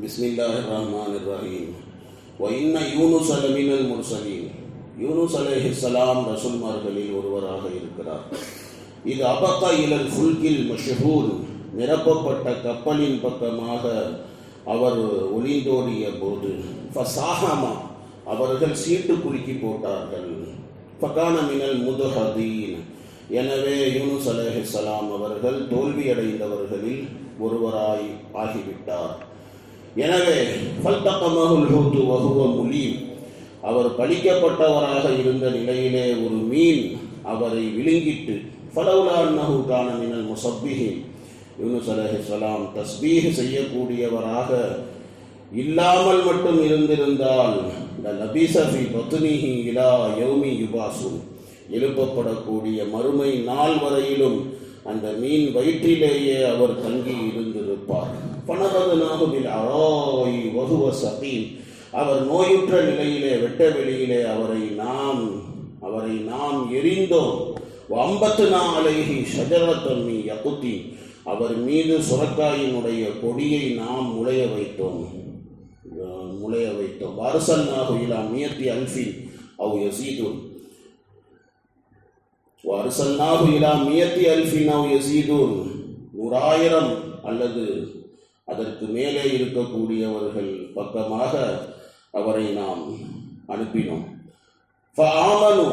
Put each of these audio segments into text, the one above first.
பிஸ்மில்லாஹ் ரஹ்மான் இர்ரஹீம் ஒயின்ன யூனுஸ் அலமினல் முர்சலீம் யூனுஸ் அலேஹிஸ்லாம் ரசூல்மார்களில் ஒருவராக இருக்கிறார் இது அபக்கா இலல் ஃபுல்கில் மஷஹூர் நிரப்பப்பட்ட கப்பலின் பக்கமாக அவர் ஒளிந்தோடிய போது ஃபசாஹமா அவர்கள் சீட்டு குலுக்கி போட்டார்கள் ஃபகான மினல் முதஹதீன் எனவே யூனுஸ் அலேஹிஸ்லாம் அவர்கள் தோல்வியடைந்தவர்களில் ஒருவராய் ஆகிவிட்டார் எனவே ஃபல்தகமஹுல் ஹூத்து வகுவ முலீம். அவர் பழிக்கப்பட்டவராக இருந்த நிலையிலே ஒரு மீன் அவரை விழுங்கிட்டு ஃபலவுலா அன்னஹு கான மினல் முசப்பிஹின். யூனுஸ் அலைஹிஸ்ஸலாம் தஸ்பீஹ் செய்யக்கூடியவராக இல்லாமல் மட்டும் இருந்திருந்தால் லபீசஃபி பத்துனிஹி இலா யௌமி யுபாசு எழுப்பப்படக்கூடிய மறுமை நாள் வரையிலும் அந்த மீன் வயிற்றிலேயே அவர் தங்கி இருந்திருப்பார். பணபதனாகுவில் அராய் வகுவ சகீம் அவர் நோயுற்ற நிலையிலே வெட்ட வெளியிலே அவரை நாம் அவரை நாம் எரிந்தோம். அம்பத்து நாளைகி ஷஜரத்தன்மி யகுத்தி அவர் மீது சுரக்காயினுடைய கொடியை நாம் முளைய வைத்தோம். அஹ் முளைய வைத்தோம். வருசன்னாகு இலா மியத்தி அல்ஃபி அவ் யசீதுன். வருசன்னாகு இலா மியத்தி அல்ஃபின் அவ் யசீதுன். நூறாயிரம் அல்லது அதற்கு மேலே இருக்கக்கூடியவர்கள் பக்கமாக அவரை நாம் அனுப்பினோம். ஃபஆமனு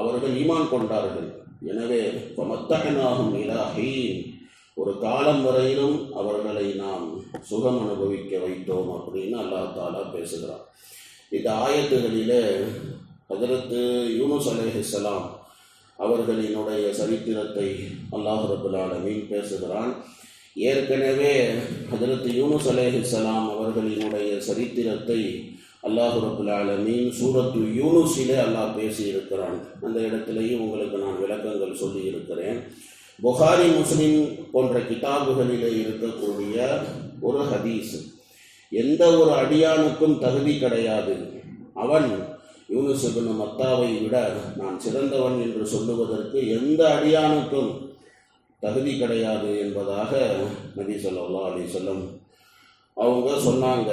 அவர்கள் ஈமான் கொண்டார்கள். எனவே மத்தகனாகும் இலாஹீன் ஒரு காலம் வரையிலும் அவர்களை நாம் சுகம் அனுபவிக்க வைத்தோம் அப்படின்னு அல்லாஹ் தாலா பேசுகிறான். இந்த ஆயத்துகளிலே அதற்கு யூனுஸ் அலைஹிஸ்ஸலாம் அவர்களினுடைய சரித்திரத்தை அல்லாஹ் ரபுல் பேசுகிறான். ஏற்கனவே ஹஜரத் யூனுஸ் சலாம் அவர்களினுடைய சரித்திரத்தை அல்லாஹ் ரபுல் சூரத்து யூனுஸிலே அல்லாஹ் பேசியிருக்கிறான். அந்த இடத்திலேயும் உங்களுக்கு நான் விளக்கங்கள் சொல்லியிருக்கிறேன். புகாரி முஸ்லிம் போன்ற கிதாபுகளிலே இருக்கக்கூடிய ஒரு ஹதீஸ். எந்த ஒரு அடியானுக்கும் தகுதி கிடையாது. அவன் யூனுஸ் மத்தாவை விட நான் சிறந்தவன் என்று சொல்லுவதற்கு எந்த அடியானுக்கும் தகுதி கிடையாது என்பதாக நபி சொல்லலாம் அலைஹி சொல்லும் அவங்க சொன்னாங்க.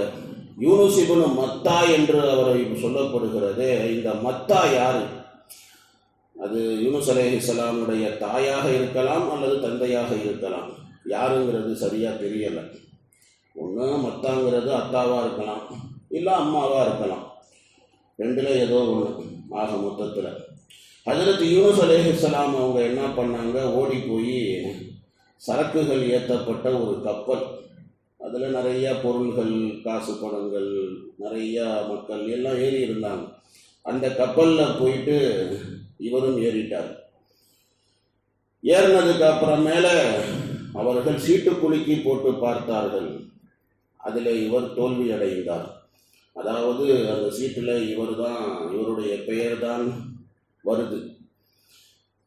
யூனுஸ் இப்னு மத்தா என்று அவரை சொல்லப்படுகிறது இந்த மத்தா யார்? அது யூனுஸ் அலைஹிஸ்ஸலாமுடைய தாயாக இருக்கலாம் அல்லது தந்தையாக இருக்கலாம். யாருங்கிறது சரியாக தெரியலை. ஒன்று மத்தாங்கிறது அத்தாவாக இருக்கலாம் இல்லை அம்மாவாக இருக்கலாம். ரெண்டுல ஏதோ ஒன்று ஆக மொத்தத்தில். அதற்கு யூனஸ் அலைஹிஸ்ஸலாம் அவங்க என்ன பண்ணாங்க? ஓடி போய் சரக்குகள் ஏற்றப்பட்ட ஒரு கப்பல். அதில் நிறைய பொருள்கள் காசு பணங்கள் நிறையா மக்கள் எல்லாம் ஏறி இருந்தாங்க. அந்த கப்பலில் போயிட்டு இவரும் ஏறிட்டார். ஏறினதுக்கு அப்புறமேல அவர்கள் சீட்டு குலுக்கி போட்டு பார்த்தார்கள். அதில் இவர் தோல்வி அடைந்தார் அதாவது அந்த சீட்டில் இவர் தான் இவருடைய பெயர் தான் வருது.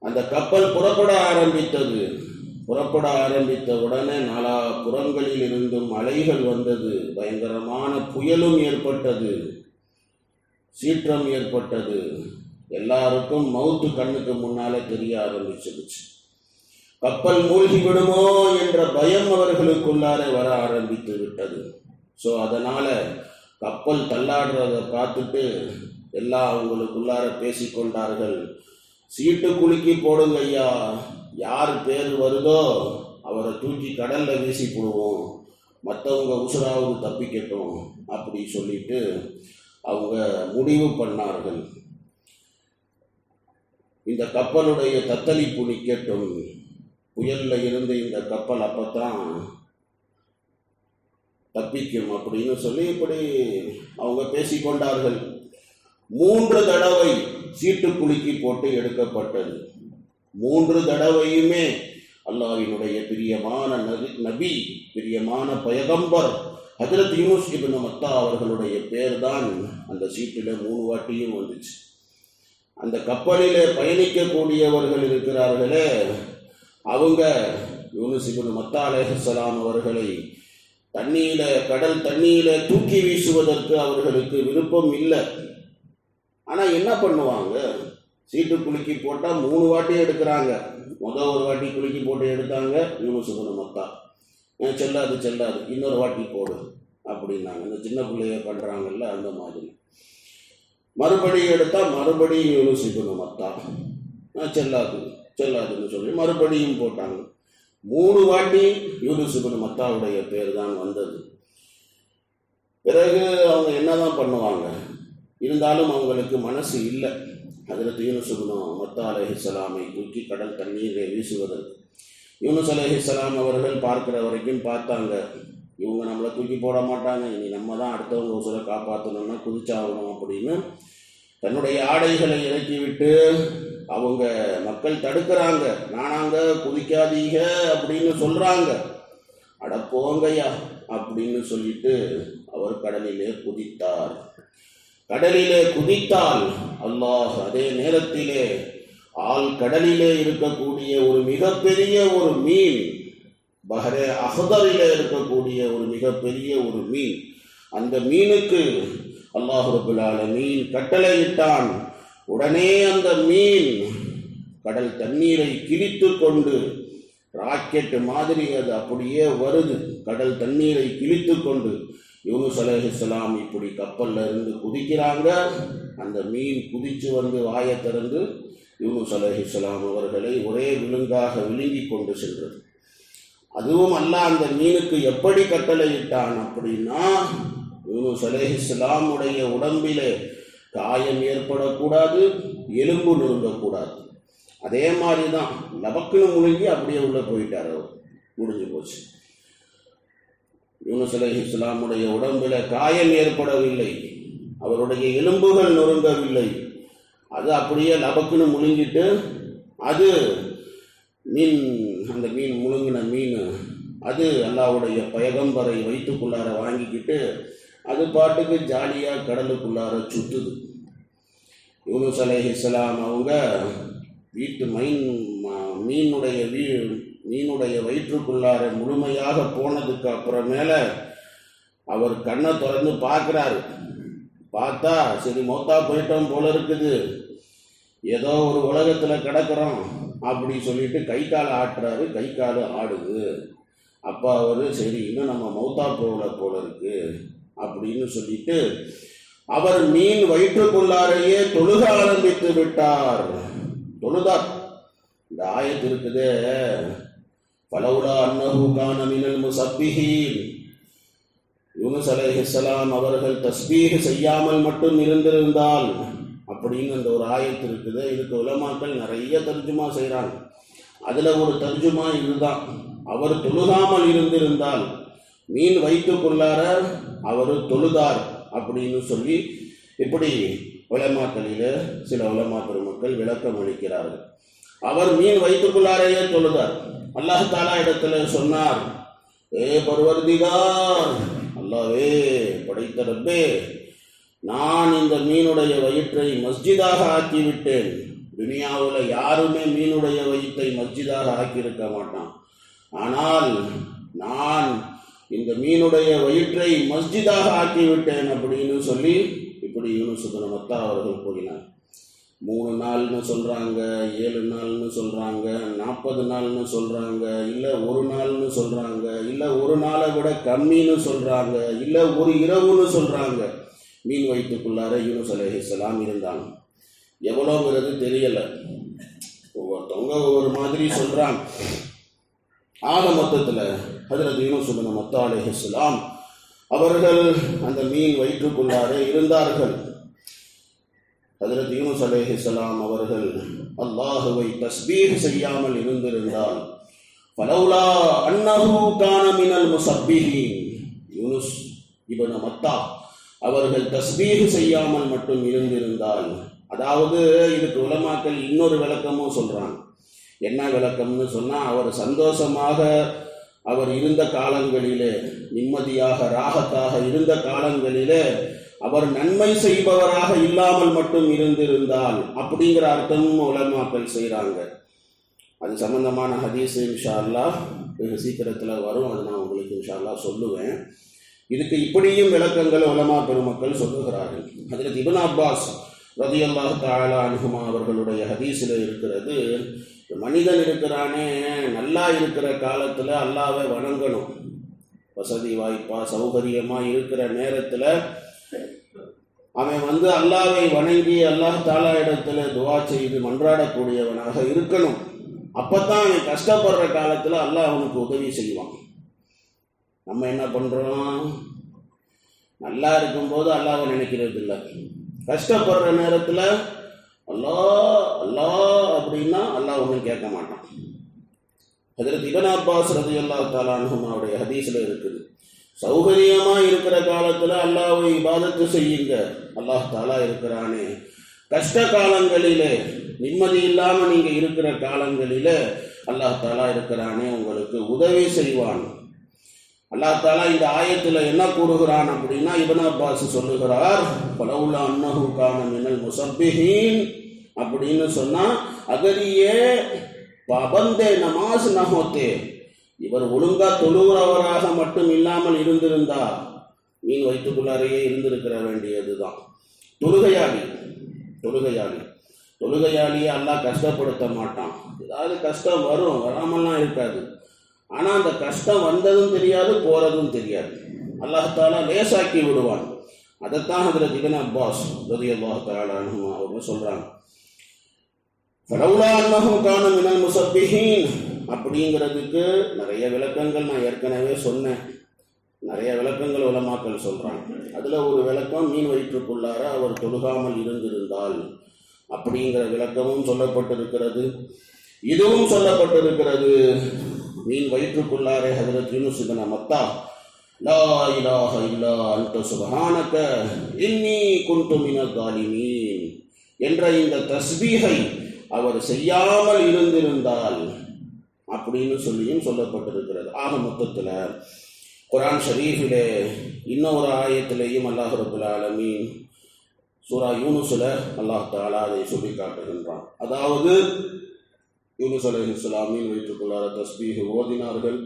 அந்த கப்பல் புறப்பட ஆரம்பித்தது. புறப்பட ஆரம்பித்த உடனே நாலா புறங்களில் இருந்தும் அலைகள் வந்தது. பயங்கரமான புயலும் ஏற்பட்டது. சீற்றம் ஏற்பட்டது. எல்லாருக்கும் மவுத்து கண்ணுக்கு முன்னாலே தெரிய ஆரம்பிச்சிருச்சு. கப்பல் மூழ்கி விடுமோ என்ற பயம் அவர்களுக்குள்ளார வர ஆரம்பித்து விட்டது. ஸோ அதனால கப்பல் தள்ளாடுறதை பார்த்துட்டு எல்லாம் அவங்களுக்குள்ளார பேசிக்கொண்டார்கள். சீட்டு குலுக்கி போடுங்க ஐயா யார் பேர் வருதோ அவரை தூக்கி கடல்ல வீசி போடுவோம். மற்றவங்க உசுராவது தப்பிக்கட்டும் அப்படி சொல்லிட்டு அவங்க முடிவு பண்ணார்கள். இந்த கப்பலுடைய தத்தளிப்பு நிற்கட்டும் புயல்ல இருந்து இந்த கப்பல் அப்பத்தான் தப்பிக்கும் அப்படின்னு சொல்லி இப்படி அவங்க பேசிக்கொண்டார்கள். மூன்று தடவை சீட்டு குலுக்கி போட்டு எடுக்கப்பட்டது. மூன்று தடவையுமே அல்லாவினுடைய பிரியமான நபி நபி பிரியமான பயகம்பர் ஹஜரத் யூனுஸ் இபின் மத்தா அவர்களுடைய பேர் தான் அந்த சீட்டில் மூணு வாட்டியும் வந்துச்சு. அந்த கப்பலிலே பயணிக்கக்கூடியவர்கள் இருக்கிறார்களே அவங்க யூனுஸ் இபின் மத்தா அலேஹலாம் அவர்களை தண்ணியில கடல் தண்ணியில தூக்கி வீசுவதற்கு அவர்களுக்கு விருப்பம் இல்லை. ஆனால் என்ன பண்ணுவாங்க? சீட்டு குலுக்கி போட்டால் மூணு வாட்டி எடுக்கிறாங்க. முதல் ஒரு வாட்டி குலுக்கி போட்டு எடுத்தாங்க. யூனுஸ் இப்னு மத்தா செல்லாது செல்லாது இன்னொரு வாட்டி போடு அப்படின்னாங்க. இந்த சின்ன பிள்ளைய பண்ணுறாங்கல்ல அந்த மாதிரி. மறுபடியும் எடுத்தால் மறுபடியும் யூனுஸ் மத்தா செல்லாது செல்லாதுன்னு சொல்லி மறுபடியும் போட்டாங்க. மூணு வாட்டி யூனுஸ் மத்தாவுடைய பேர் தான் வந்தது. பிறகு அவங்க என்னதான் பண்ணுவாங்க? இருந்தாலும் அவங்களுக்கு மனசு இல்லை. அதில் யூனுஸ் இப்னு மத்தா அலைஹிஸ்ஸலாமை தூக்கி கடல் தண்ணீரை வீசுவதற்கு. யூனுஸ் அலஹிஸ்லாம் அவர்கள் பார்க்குற வரைக்கும் பார்த்தாங்க இவங்க நம்மளை தூக்கி போட மாட்டாங்க இனி நம்ம தான் அடுத்தவங்க உசுரை காப்பாற்றணும்னா குதிச்சாகணும் அப்படின்னு தன்னுடைய ஆடைகளை இறக்கிவிட்டு அவங்க மக்கள் தடுக்கிறாங்க. நானாங்க குதிக்காதீங்க அப்படின்னு சொல்கிறாங்க அட போங்கய்யா அப்படின்னு சொல்லிட்டு அவர் கடலிலே குதித்தார். கடலிலே குதித்தால் அல்லாஹ் அதே நேரத்திலே ஆள் கடலிலே இருக்கக்கூடிய ஒரு மிகப்பெரிய ஒரு மீன் பஹரே அஹதரிலே இருக்கக்கூடிய ஒரு மிகப்பெரிய ஒரு மீன். அந்த மீனுக்கு அல்லாஹுபுல்லால மீன் கட்டளையிட்டான். உடனே அந்த மீன் கடல் தண்ணீரை கிழித்து கொண்டு ராக்கெட் மாதிரி அது அப்படியே வருது. கடல் தண்ணீரை கிழித்து கொண்டு யூனுஸ் அலைஹிஸ்ஸலாம் இப்படி கப்பல்ல இருந்து குதிக்கிறாங்க. அந்த மீன் குதித்து வந்து வாயை திறந்து யூனுஸ் அலைஹிஸ்ஸலாம் அவர்களை ஒரே விழுங்காக விழுங்கி கொண்டு சென்றது. அதுவும் அல்ல அந்த மீனுக்கு எப்படி கட்டளையிட்டான் அப்படின்னா யூனுஸ் உடைய உடம்பிலே காயம் ஏற்படக்கூடாது எலும்பு நுழுங்கக்கூடாது அதே மாதிரி தான் லபக்குன்னு முழுங்கி அப்படியே உள்ளே போயிட்டார். அவர் முடிஞ்சு போச்சு. யூனுஸ் இஸ்லாமுடைய உடம்பில் காயம் ஏற்படவில்லை. அவருடைய எலும்புகள் நொறுங்கவில்லை. அது அப்படியே லபக்குன்னு முழுங்கிட்டு அது மீன் அந்த மீன் முழுங்கின மீன் அது அல்லாவுடைய பயகம்பரை வயிற்றுக்குள்ளார வாங்கிக்கிட்டு அது பாட்டுக்கு ஜாலியாக கடலுக்குள்ளார சுற்றுது யூனுஸ் அலைஹிஸ்ஸலாம் அவங்க வீட்டு மைன் ம- மீனுடைய வீ மீனுடைய வயிற்றுக்குள்ளார முழுமையாக போனதுக்கு அப்புறமேல அவர் கண்ணை திறந்து பார்க்குறாரு. பார்த்தா சரி மொத்தா போயிட்டோம் போல இருக்குது. ஏதோ ஒரு உலகத்தில் கிடக்கிறோம் அப்படி சொல்லிட்டு கை கால் ஆட்டுறாரு கை கால் ஆடுது. அப்போ அவர் சரி இன்னும் நம்ம மௌத்தா போகல போல இருக்கு அப்படின்னு சொல்லிட்டு அவர் மீன் வயிற்றுக்குள்ளாரையே தொழுக ஆரம்பித்து விட்டார். தொழுதார். இந்த ஆயத்து இருக்குதே. பலவுலா அன்னஹு கான மினல் முசப்பிஹீன் யூனுஸ் அலைஹிஸ்ஸலாம் அவர்கள் தஸ்பீக செய்யாமல் மட்டும் இருந்திருந்தால் அப்படின்னு அந்த ஒரு ஆயத்து இருக்குது. இதுக்கு உலமாக்கள் நிறைய தர்ஜுமா செய்கிறாங்க அதில் ஒரு தர்ஜுமா இதுதான். அவர் தொழுகாமல் இருந்திருந்தால் மீன் வைத்துக்கொள்ளார அவர் தொழுதார் அப்படின்னு சொல்லி இப்படி உலமாக்களில் சில உலமா பெருமக்கள் விளக்கம் அளிக்கிறார்கள். அவர் மீன் வைத்துக்குள்ளாரையே தொழுதார். அல்லாஹ் தாலா இடத்துல சொன்னார் ஏ பர்வர்திகார் அல்லாவே படைத்த ரப்பே நான் இந்த மீனுடைய வயிற்றை மஸ்ஜிதாக ஆக்கிவிட்டேன். துனியாவில் யாருமே மீனுடைய வயிற்றை மஸ்ஜிதாக ஆக்கியிருக்க மாட்டான். ஆனால் நான் இந்த மீனுடைய வயிற்றை மஸ்ஜிதாக ஆக்கிவிட்டேன் அப்படின்னு சொல்லி இப்படி யூனுசுபன மத்தா அவர்கள் கூறினார். மூணு நாள்னு சொல்கிறாங்க ஏழு நாள்னு சொல்கிறாங்க நாற்பது நாள்னு சொல்கிறாங்க இல்லை ஒரு நாள்னு சொல்கிறாங்க இல்லை ஒரு நாளை விட கம்மின்னு சொல்கிறாங்க இல்லை ஒரு இரவுன்னு சொல்கிறாங்க மீன் வயிற்றுக்குள்ளார யூனுஸ் அலைஹிஸ்ஸலாம் இருந்தாங்க எவ்வளோங்கிறது தெரியலை. ஒவ்வொருத்தவங்க ஒவ்வொரு மாதிரி சொல்கிறாங்க ஆக மொத்தத்தில் ஹஜரத் யூனுஸ் இப்னு மத்தா அலைஹிஸ்ஸலாம் அவர்கள் அந்த மீன் வயிற்றுக்குள்ளாரே இருந்தார்கள். ஹதரத் யூனுஸ் சலாம் அவர்கள் அல்லாஹுவை தஸ்பீர் செய்யாமல் இருந்திருந்தால் பலவுலா அன்னஹு கானமினல் முசப்பிஹீன். யூனுஸ் இப்னு மத்தா அவர்கள் தஸ்பீர் செய்யாமல் மட்டும் இருந்திருந்தால் அதாவது இதுக்கு உலமாக்கள் இன்னொரு விளக்கமும் சொல்கிறாங்க என்ன விளக்கம்னு சொன்னால் அவர் சந்தோஷமாக அவர் இருந்த காலங்களிலே நிம்மதியாக ராகத்தாக இருந்த காலங்களிலே அவர் நன்மை செய்பவராக இல்லாமல் மட்டும் இருந்திருந்தால் அப்படிங்கிற அர்த்தமும் உலமாக்கள் செய்கிறாங்க அது சம்பந்தமான ஹதீஸ் இன்ஷா அல்லாஹ் வெகு சீக்கிரத்தில் வரும். அது நான் உங்களுக்கு இன்ஷா அல்லா சொல்லுவேன். இதுக்கு இப்படியும் விளக்கங்கள் உலமா பெருமக்கள் சொல்லுகிறார்கள். அதில் இபன் அப்பாஸ் ரதியல்லாஹ் தாலா அனுகுமா அவர்களுடைய ஹதீஸில் இருக்கிறது மனிதன் இருக்கிறானே நல்லா இருக்கிற காலத்தில் அல்லாவை வணங்கணும். வசதி வாய்ப்பாக சௌகரியமாக இருக்கிற நேரத்தில் அவன் வந்து அல்லாவை வணங்கி அல்லாஹ் தாலா இடத்துல துவா செய்து மன்றாடக்கூடியவனாக இருக்கணும். அப்பதான் அவன் கஷ்டப்படுற காலத்துல அல்லாஹ் அவனுக்கு உதவி செய்வான். நம்ம என்ன பண்றோம்? நல்லா இருக்கும்போது அல்லாவை நினைக்கிறது இல்லை கஷ்டப்படுற நேரத்துல அல்லா அல்லா அப்படின்னா அல்லாஹ் ஒன்றும் கேட்க மாட்டான். அதற்கு இவன் அப்பாஸ் ரதி அல்லா தாலானும் அவருடைய ஹதீஸில் இருக்குது. சௌகரியமா இருக்கிற காலத்துல அல்லாவை இபாதத்து செய்யுங்க. அல்லாஹ் தாலா இருக்கிறானே. கஷ்ட காலங்களிலே நிம்மதி இல்லாம நீங்க இருக்கிற காலங்களில் அல்லாஹ் தாலா இருக்கிறானே உங்களுக்கு உதவி செய்வான். அல்லாஹ் தாலா இந்த ஆயத்தில் என்ன கூறுகிறான் அப்படின்னா இபன் அப்பாஸ் சொல்லுகிறார் பலவுல அன்னஹு கான மினல் முசப்பிஹீன் அப்படின்னு சொன்னால் அகரியே பபந்தே நமாஸ் நஹோத்தே இவர் ஒழுங்கா தொழுகிறவராக மட்டும் இல்லாமல் இருந்திருந்தால் மீன் வயிற்றுக்குள்ளாரையே இருந்திருக்கிற வேண்டியதுதான். தொழுகையாளி தொழுகையாளி. தொழுகையாளியை அல்லாஹ் கஷ்டப்படுத்த மாட்டான். ஏதாவது கஷ்டம் வரும் வராமல்லாம் இருக்காது. ஆனா அந்த கஷ்டம் வந்ததும் தெரியாது போறதும் தெரியாது. அல்லாஹாலா லேசாக்கி விடுவான். அதைத்தான் அதில் திகன் அப்பாஸ் ரதி அல்லாஹாலும் தாலானுமா அவங்க சொல்றாங்க. ஃபலவுலா அன்னஹு காணும் மினல் முசப்பிஹீன். அப்படிங்கிறதுக்கு நிறைய விளக்கங்கள் நான் ஏற்கனவே சொன்னேன். நிறைய விளக்கங்கள் உலமாக்கல் சொல்கிறாங்க அதில் ஒரு விளக்கம் மீன் வயிற்றுக்குள்ளார அவர் தொழுகாமல் இருந்திருந்தால் அப்படிங்கிற விளக்கமும் சொல்லப்பட்டிருக்கிறது. இதுவும் சொல்லப்பட்டிருக்கிறது. மீன் வயிற்றுக்குள்ளாரே ஹதரத் யூனுஸ் இப்னு மத்தா லா இலாஹ இல்லா அன்ட சுபஹானக இன்னி குன்து மினல் என்ற இந்த தஸ்பீகை அவர் செய்யாமல் இருந்திருந்தால் அப்படின்னு சொல்லியும் சொல்லப்பட்டிருக்கிறது. ஆக மொத்தத்தில் குரான் ஷரீஃபிலே இன்னொரு ஆயத்திலேயும் அல்லாஹ் ரபுல் ஆலமீன் சூரா யூனுஸ்ல அல்லாஹ் தாலா அதை சொல்லி காட்டுகின்றான். அதாவது யூனுஸ் அலி இஸ்லாமின் வயிற்றுக்குள்ளார தஸ்பீஹ் ஓதினார்கள்.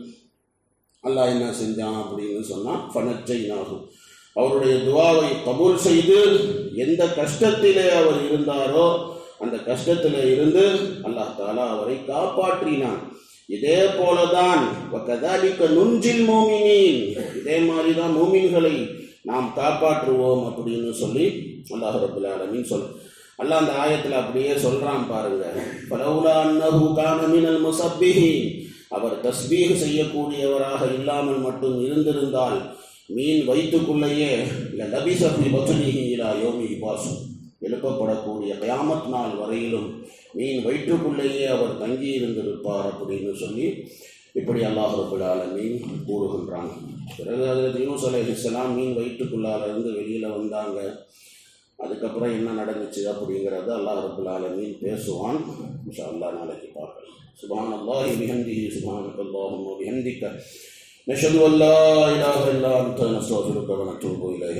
அல்லாஹ் என்ன செஞ்சான் அப்படின்னு சொன்னால் ஃபனச்சைனாகும் அவருடைய துவாவை கபூல் செய்து எந்த கஷ்டத்திலே அவர் இருந்தாரோ அந்த கஷ்டத்தில் இருந்து அல்லாஹ் தாலா அவரை காப்பாற்றினான். இதே போலதான் நுஞ்சில் மோமினின். இதே மாதிரி தான் மூமின்களை நாம் காப்பாற்றுவோம் அப்படின்னு சொல்லி அல்லாஹ் ரபுல் ஆலமின் சொல் அல்லாஹ் அந்த ஆயத்தில் அப்படியே சொல்றான் பாருங்க. பலவுலா அன்னஹு கான மினல் அவர் தஸ்பீக செய்யக்கூடியவராக இல்லாமல் மட்டும் இருந்திருந்தால் மீன் வயிற்றுக்குள்ளேயே லபிசபி பசுனிஹி இலா யோமி பாசு எழுப்பப்படக்கூடிய கயாமத் நாள் வரையிலும் மீன் வயிற்றுக்குள்ளேயே அவர் தங்கி இருந்திருப்பார் அப்படின்னு சொல்லி இப்படி அல்லாஹ் மீன் கூறுகின்றான். பிறகு அதில் யூஸ் அலை இஸ்லாம் மீன் வயிற்றுக்குள்ளாலிருந்து வெளியில் வந்தாங்க. அதுக்கப்புறம் என்ன நடந்துச்சு அப்படிங்கிறது அல்லாஹ் மீன் பேசுவான். இன்ஷா அல்லா நாளைக்கு பார்க்கலாம். சுபான் அல்லாஹ் விஹந்தி சுபான் அல்லாஹும் விஹந்திக்க நஷது அல்லா இலாக இல்லா நஸ்தோசுருக்க நட்டுபோயிலே